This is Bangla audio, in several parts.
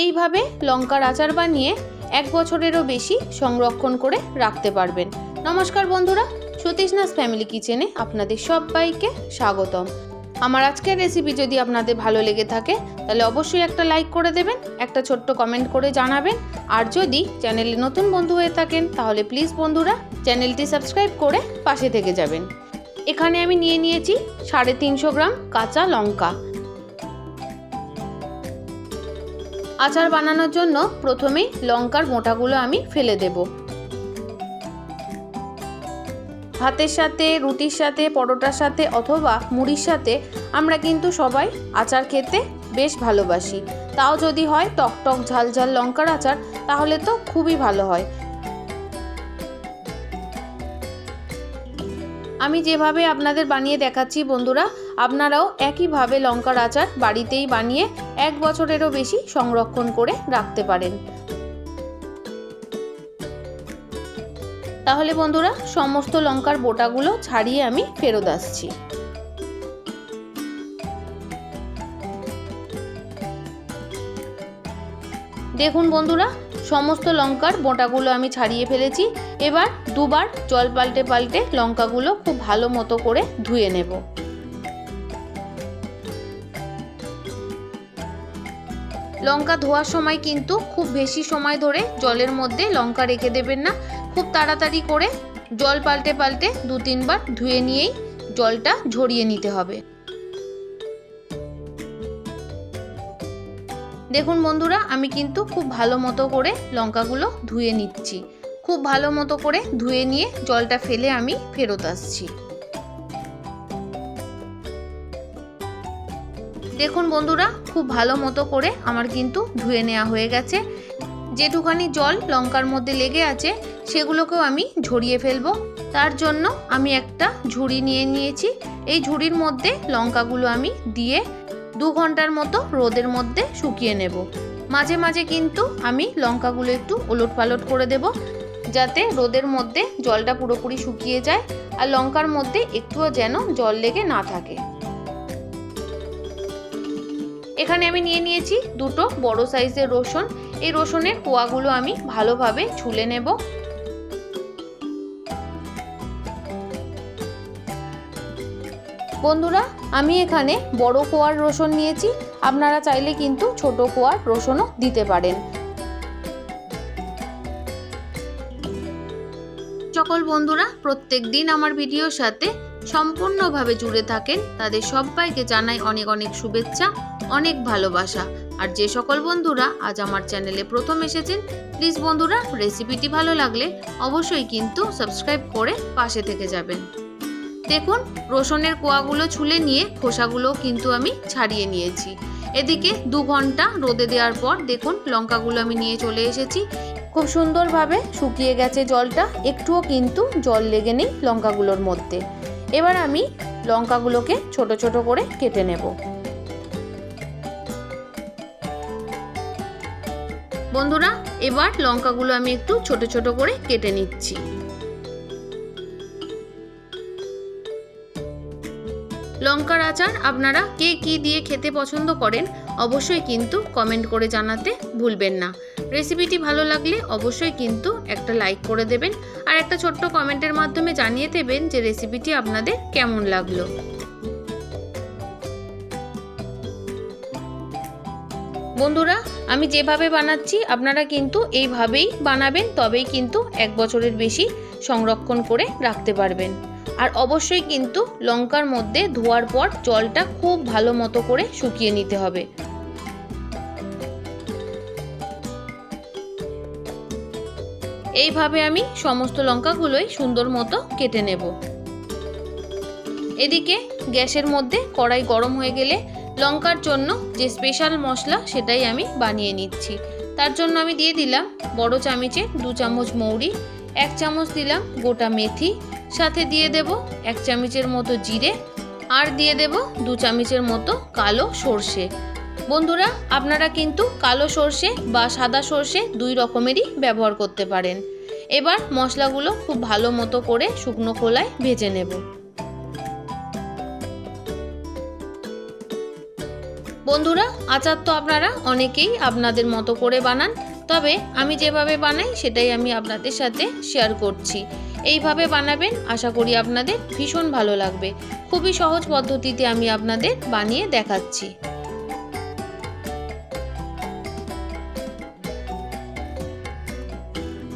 এইভাবে লঙ্কার আচার বানিয়ে এক বছরেরও বেশি সংরক্ষণ করে রাখতে পারবেন। নমস্কার বন্ধুরা সতীশনাথ ফ্যামিলি কিচেনে আপনাদের সবাইকে স্বাগতম। আমার আজকের রেসিপি যদি আপনাদের ভালো লেগে থাকে, তাহলে অবশ্যই একটা লাইক করে দেবেন, একটা ছোট্ট কমেন্ট করে জানাবেন। আর যদি চ্যানেলে নতুন বন্ধু হয়ে থাকেন, তাহলে প্লিজ বন্ধুরা চ্যানেলটি সাবস্ক্রাইব করে পাশে থেকে যাবেন। এখানে আমি নিয়ে নিয়েছি সাড়ে তিনশো গ্রাম কাঁচা লঙ্কা। আচার বানানোর জন্য প্রথমেই লঙ্কার মোটাগুলো আমি ফেলে দেব। ভাতের সাথে, রুটির সাথে, পরোটার সাথে অথবা মুড়ির সাথে আমরা কিন্তু সবাই আচার খেতে বেশ ভালোবাসি। তাও যদি হয় টক টক ঝাল ঝাল লঙ্কার আচার, তাহলে তো খুবই ভালো হয়। আমি যেভাবে আপনাদের বানিয়ে দেখাচ্ছি বন্ধুরা, আপনারাও একইভাবে লঙ্কার আচার বাড়িতেই বানিয়ে এক বছরেরও বেশি সংরক্ষণ করে রাখতে পারেন। তাহলে বন্ধুরা, সমস্ত লঙ্কার বোটাগুলো ছাড়িয়ে আমি ফেরত আসছি। দেখুন বন্ধুরা, সমস্ত লঙ্কার বোটাগুলো আমি ছাড়িয়ে ফেলেছি। এবার দুবার জল পাল্টে পাল্টে লঙ্কাগুলো খুব ভালো মতো করে ধুয়ে নেব। লঙ্কা ধোয়ার সময় কিন্তু খুব বেশি সময় ধরে জলের মধ্যে লঙ্কা রেখে দেবেন না। খুব তাড়াতাড়ি করে জল পাল্টে পাল্টে দু তিনবার ধুয়ে নিয়েই জলটা ঝরিয়ে নিতে হবে। দেখুন বন্ধুরা, আমি কিন্তু খুব ভালো মতো করে লঙ্কাগুলো ধুয়ে নিচ্ছি। খুব ভালো মতো করে ধুয়ে নিয়ে জলটা ফেলে আমি ফেরত আসছি। দেখুন বন্ধুরা, খুব ভালো মতো করে আমার কিন্তু ধুয়ে নেওয়া হয়ে গেছে। যেটুখানি জল লঙ্কার মধ্যে লেগে আছে, সেগুলোকেও আমি ঝরিয়ে ফেলব। তার জন্য আমি একটা ঝুড়ি নিয়ে নিয়েছি। এই ঝুড়ির মধ্যে লঙ্কাগুলো আমি দিয়ে দু ঘণ্টার মতো রোদের মধ্যে শুকিয়ে নেব। মাঝে মাঝে কিন্তু আমি লঙ্কাগুলো একটু ওলট পালট করে দেব, যাতে রোদের মধ্যে জলটা পুরোপুরি শুকিয়ে যায়, আর লঙ্কার মধ্যে একটুও যেন জল লেগে না থাকে। এখানে আমি নিয়ে নিয়েছি দুটো বড় সাইজের রসুন। এই রসুনের কোয়াগুলো আমি ভালোভাবে ছুলে নেব। বন্ধুরা, আমি এখানে বড় কোয়ার রসুন নিয়েছি। আপনারা চাইলে কিন্তু ছোট কোয়ার রসুনও দিতে পারেন। সকল বন্ধুরা, প্রত্যেক দিন আমার ভিডিওর সাথে সম্পূর্ণভাবে জুড়ে থাকেন, তাদের সবাইকে জানাই অনেক অনেক শুভেচ্ছা, অনেক ভালোবাসা। আর যে সকল বন্ধুরা আজ আমার চ্যানেলে প্রথম এসেছেন, প্লিজ বন্ধুরা রেসিপিটি ভালো লাগলে অবশ্যই কিন্তু সাবস্ক্রাইব করে পাশে থেকে যাবেন। দেখুন, রসুনের কোয়াগুলো ছুলে নিয়ে খোসাগুলো কিন্তু আমি ছাড়িয়ে নিয়েছি। এদিকে দু ঘণ্টা রোদে দেওয়ার পর দেখুন, লঙ্কাগুলো আমি নিয়ে চলে এসেছি। খুব সুন্দরভাবে শুকিয়ে গেছে জলটা, একটুও কিন্তু জল লেগে নেই লঙ্কাগুলোর মধ্যে। এবার আমি লঙ্কাগুলোকে ছোট ছোট করে কেটে নেব। বন্ধুরা, এবার লঙ্কাগুলো আমি একটু ছোট ছোট করে কেটে নিচ্ছি। লঙ্কার আচার আপনারা কে কি দিয়ে খেতে পছন্দ করেন, অবশ্যই কিন্তু কমেন্ট করে জানাতে ভুলবেন না। রেসিপিটি ভালো লাগলে অবশ্যই কিন্তু একটা লাইক করে দেবেন আর একটা ছোট্ট কমেন্টের মাধ্যমে জানিয়ে দেবেন যে রেসিপিটি আপনাদের কেমন লাগল। বন্ধুরা, আমি যেভাবে বানাচ্ছি, আপনারা কিন্তু এইভাবেই বানাবেন, তবেই কিন্তু এক বছরের বেশি সংরক্ষণ করে রাখতে পারবেন। আর অবশ্যই কিন্তু লঙ্কার মধ্যে ধোয়ার পর জলটা খুব ভালো মতো করে শুকিয়ে নিতে হবে। এইভাবে আমি সমস্ত লঙ্কাগুলোই সুন্দর মতো কেটে নেব। এদিকে গ্যাসের মধ্যে কড়াই গরম হয়ে গেলে লঙ্কার জন্য যে স্পেশাল মশলা সেটাই আমি বানিয়ে নিচ্ছি। তার জন্য আমি দিয়ে দিলাম বড় চামচে দু চামচ মৌরি, এক চামচ দিলাম গোটা মেথি, সাথে দিয়ে দেব এক চামচের মতো জিরে, আর দিয়ে দেব দু চামচের মতো কালো সর্ষে। বন্ধুরা, আপনারা কিন্তু কালো সর্ষে বা সাদা সর্ষে দুই রকমেরই ব্যবহার করতে পারেন। এবার মশলাগুলো খুব ভালো মতো করে শুকনো খোলায় ভেজে নেব। বন্ধুরা, আচার তো আপনারা অনেকেই আপনাদের মতো করে বানান, তবে আমি যেভাবে বানাই সেটাই আমি আপনাদের সাথে শেয়ার করছি। এইভাবে বানাবেন, আশা করি আপনাদের ভীষণ ভালো লাগবে। খুবই সহজ পদ্ধতিতে আমি আপনাদের বানিয়ে দেখাচ্ছি।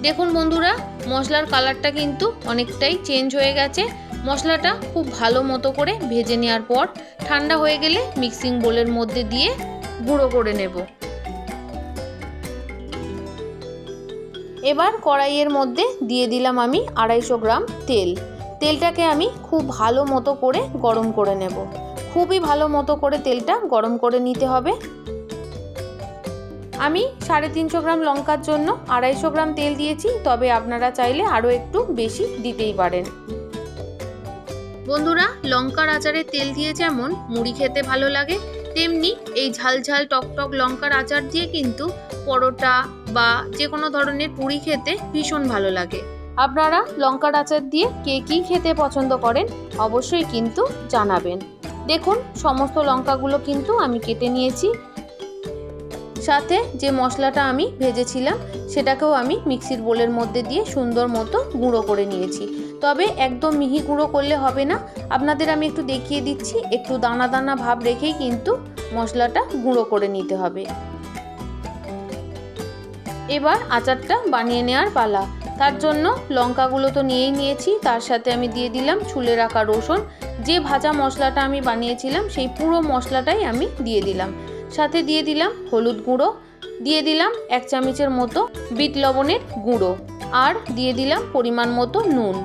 দেখুন বন্ধুরা, মশলার কালারটা কিন্তু অনেকটাই চেঞ্জ হয়ে গেছে। মশলাটা খুব ভালো মতো করে ভেজে নেওয়ার পর ঠান্ডা হয়ে গেলে মিক্সিং বোলের মধ্যে দিয়ে গুঁড়ো করে নেব। এবার কড়াইয়ের মধ্যে দিয়ে দিলাম আমি আড়াইশো গ্রাম তেল। তেলটাকে আমি খুব ভালো মতো করে গরম করে নেব। খুবই ভালো মতো করে তেলটা গরম করে নিতে হবে। আমি সাড়ে তিনশো গ্রাম লঙ্কার জন্য আড়াইশো গ্রাম তেল দিয়েছি, তবে আপনারা চাইলে আরও একটু বেশি দিতেই পারেন। বন্ধুরা, লঙ্কার আচারে তেল দিয়ে যেমন মুড়ি খেতে ভালো লাগে, তেমনি এই ঝাল ঝাল টক টক লঙ্কার আচার দিয়ে কিন্তু পরোটা বা যে কোনো ধরনের পুরি খেতে ভীষণ ভালো লাগে। আপনারা লঙ্কার আচার দিয়ে কে কী খেতে পছন্দ করেন অবশ্যই কিন্তু জানাবেন। দেখুন, সমস্ত লঙ্কাগুলো কিন্তু আমি কেটে নিয়েছি সাথে যে মশলাটা আমি ভেজেছিলাম, সেটাকেও আমি মিক্সির বোলের মধ্যে দিয়ে সুন্দর মতো গুঁড়ো করে নিয়েছি। তবে একদম মিহি গুঁড়ো করলে হবে না। আপনাদের আমি একটু দেখিয়ে দিচ্ছি, একটু দানা দানা ভাব রেখেই কিন্তু মশলাটা গুঁড়ো করে নিতে হবে। এবার আচারটা বানিয়ে নেওয়ার পালা। তার জন্য লঙ্কাগুলো তো নিয়েই নিয়েছি, তার সাথে আমি দিয়ে দিলাম ছুলে রাখা রসুন। যে ভাজা মশলাটা আমি বানিয়েছিলাম, সেই পুরো মশলাটাই আমি দিয়ে দিলাম। সাথে দিয়ে দিলাম হলুদ গুঁড়ো, দিয়ে দিলাম এক চামচের মতো বিট লবণের গুঁড়ো আর দিয়ে দিলাম পরিমাণ মতো নুন।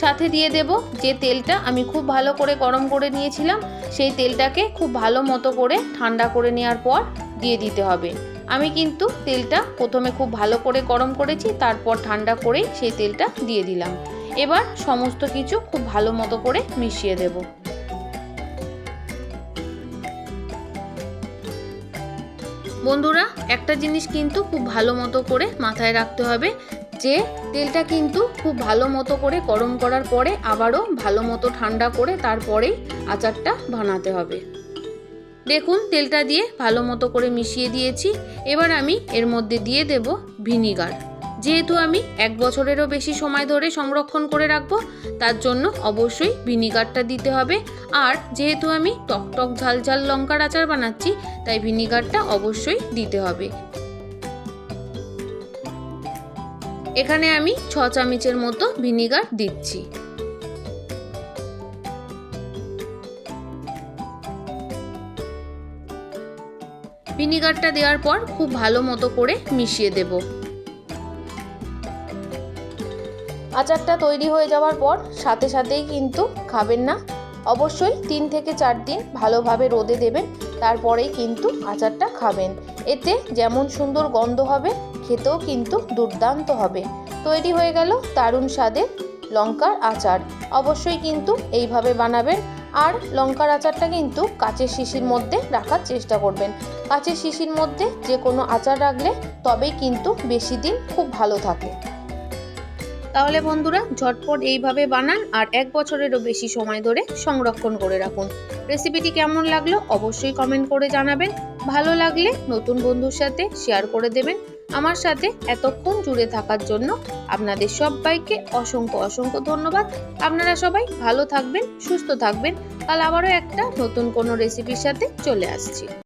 সাথে দিয়ে দেব যে তেলটা আমি খুব ভালো করে গরম করে নিয়েছিলাম, সেই তেলটাকে খুব ভালো মতো করে ঠান্ডা করে নেওয়ার পর দিয়ে দিতে হবে। আমি কিন্তু তেলটা প্রথমে খুব ভালো করে গরম করেছি, তারপর ঠান্ডা করেই সেই তেলটা দিয়ে দিলাম। এবার সমস্ত কিছু খুব ভালো মতো করে মিশিয়ে দেবো। বন্ধুরা, একটা জিনিস কিন্তু খুব ভালো মতো করে মাথায় রাখতে হবে যে, তেলটা কিন্তু খুব ভালো মতো করে গরম করার পরে আবারও ভালো মতো ঠান্ডা করে তারপরেই আচারটা বানাতে হবে। দেখুন, তেলটা দিয়ে ভালো মতো করে মিশিয়ে দিয়েছি। এবার আমি এর মধ্যে দিয়ে দেব ভিনিগার। যেহেতু আমি এক বছরেরও বেশি সময় ধরে সংরক্ষণ করে রাখব, তার জন্য অবশ্যই ভিনিগারটা দিতে হবে। আর যেহেতু আমি টক টক ঝাল ঝাল লঙ্কার আচার বানাচ্ছি, তাই ভিনিগারটা অবশ্যই দিতে হবে। এখানে আমি ছ চামচের মতো ভিনিগার দিচ্ছি। ভিনিগারটা দেওয়ার পর খুব ভালো মতো করে মিশিয়ে দেবো। আচারটা তৈরি হয়ে যাওয়ার পর সাথে সাথেই কিন্তু খাবেন না। অবশ্যই তিন থেকে চার দিন ভালোভাবে রোদে দেবেন, তারপরেই কিন্তু আচারটা খাবেন। এতে যেমন সুন্দর গন্ধ হবে, খেতেও কিন্তু দুর্দান্ত হবে। তৈরি হয়ে গেল দারুণ স্বাদের লঙ্কার আচার। অবশ্যই কিন্তু এইভাবে বানাবেন। আর লঙ্কার আচারটা কিন্তু কাঁচের শিশির মধ্যে রাখার চেষ্টা করবেন। কাঁচের শিশির মধ্যে যে কোনো আচার রাখলে তবেই কিন্তু বেশি দিন খুব ভালো থাকে। তাহলে বন্ধুরা, ঝটপট এইভাবে বানান আর এক বছরেরও বেশি সময় ধরে সংরক্ষণ করে রাখুন। রেসিপিটি কেমন লাগল অবশ্যই কমেন্ট করে জানাবেন। ভালো লাগলে নতুন বন্ধুর সাথে শেয়ার করে দেবেন। আমার সাথে এতক্ষণ জুড়ে থাকার জন্য আপনাদের সবাইকে অসংখ্য অসংখ্য ধন্যবাদ। আপনারা সবাই ভালো থাকবেন, সুস্থ থাকবেন। কাল আবারও একটা নতুন কোনো রেসিপির সাথে চলে আসছি।